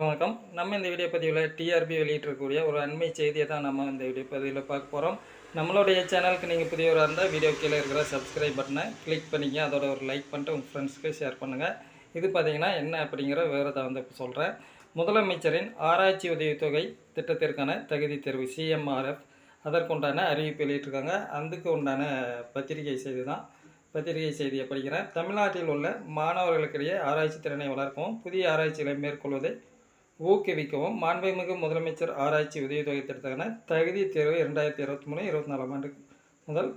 வணக்கம். நம்ம இந்த வீடியோ பதிவில் டிஆர்பி வெளியிட்டிருக்கக்கூடிய ஒரு அண்மை செய்தியை தான் நம்ம இந்த வீடியோ பதிவில் பார்க்க போகிறோம் நம்மளுடைய சேனலுக்கு நீங்கள் புதியவராக இருந்தால் வீடியோ கீழே இருக்கிற சப்ஸ்கிரைப் பட்டனை கிளிக் பண்ணிங்க அதோட ஒரு லைக் பண்ணிட்டு உங்கள் ஃப்ரெண்ட்ஸ்க்கு ஷேர் பண்ணுங்கள் இது பார்த்தீங்கன்னா என்ன அப்படிங்கிற விவரத்தை வந்து இப்போ சொல்கிறேன் முதலமைச்சரின் ஆராய்ச்சி உதவித்தொகை திட்டத்திற்கான தகுதி தேர்வு சிஎம்ஆர்எஃப் அதற்குண்டான அறிவிப்பு வெளியிட்டிருக்காங்க. அதுக்கு உண்டான பத்திரிகை செய்தி தான். பத்திரிகை செய்தியை படிக்கிறேன் தமிழ்நாட்டில் உள்ள மாணவர்களுக்கிடையே ஆராய்ச்சி திறனை வளர்க்கவும் புதிய ஆராய்ச்சிகளை மேற்கொள்வதை ஊக்குவிக்கவும் மாண்புமிகு முதலமைச்சர் ஆராய்ச்சி உதவித்தொகை திட்டத்துக்கான தகுதி தேர்வு இரண்டாயிரத்தி இருபத்தி மூணு இருபத்தி நாலாம் ஆண்டு முதல்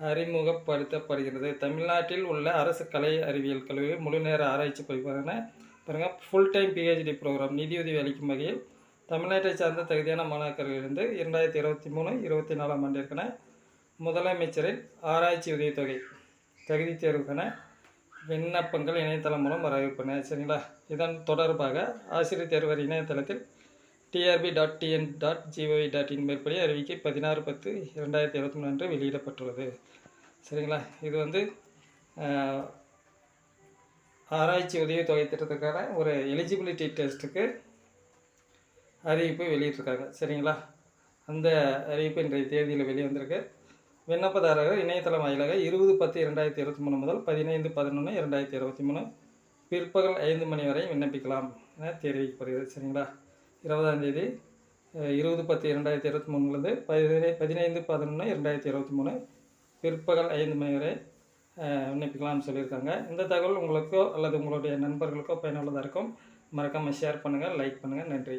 அறிமுகப்படுத்தப்படுகிறது தமிழ்நாட்டில் உள்ள அரசு கலை அறிவியல் கல்லூரியில் முழுநேர ஆராய்ச்சி படிப்பான பாருங்கள் ஃபுல் டைம் பிஹெச்டி ப்ரோக்ராம் நிதியுதவி அளிக்கும் வகையில் தமிழ்நாட்டை சார்ந்த தகுதியான மாணாக்கர்களிலிருந்து இரண்டாயிரத்தி இருபத்தி மூணு இருபத்தி நாலாம் ஆண்டிற்கான முதலமைச்சரின் ஆராய்ச்சி உதவித்தொகை தகுதி தேர்வுக்கான விண்ணப்பங்கள் இணையதளம் மூலம் வரவேற்பன சரிங்களா? இதன் தொடர்பாக ஆசிரியர் தேர்வர் இணையதளத்தில் TRB dot TN dot GOV dot in மேற்படி அறிவிக்கை பதினாறு பத்து இரண்டாயிரத்தி இருபத்தி மூணு அன்று வெளியிடப்பட்டுள்ளது. சரிங்களா? இது வந்து ஆராய்ச்சி ஆராய்ச்சி உதவித்தொகை திட்டத்துக்கான ஒரு எலிஜிபிலிட்டி டெஸ்ட்டுக்கு அறிவிப்பு வெளியிட்டிருக்காங்க. சரிங்களா? அந்த அறிவிப்பு இன்றைய தேதியில் வெளிவந்திருக்கு. விண்ணப்பதாரர்கள் இணையதளம் வாயிலாக இருபது பத்து இரண்டாயிரத்தி இருபத்தி மூணு முதல் பதினைந்து பதினொன்று இரண்டாயிரத்தி இருபத்தி மூணு. பிற்பகல் ஐந்து மணி வரை விண்ணப்பிக்கலாம் என தெரிவிக்கப்படுகிறது. சரிங்களா? இருபதாம் தேதி இருபது பத்து இரண்டாயிரத்தி இருபத்தி மூணுலேருந்து பதினை பதினைந்து பதினொன்று இரண்டாயிரத்தி இருபத்தி மூணு பிற்பகல் ஐந்து மணி வரை விண்ணப்பிக்கலாம்னு சொல்லியிருக்காங்க. இந்த தகவல் உங்களுக்கோ அல்லது உங்களுடைய நண்பர்களுக்கோ பயனுள்ளதாக இருக்கும். மறக்காமல் ஷேர் பண்ணுங்கள் லைக் பண்ணுங்கள் நன்றி.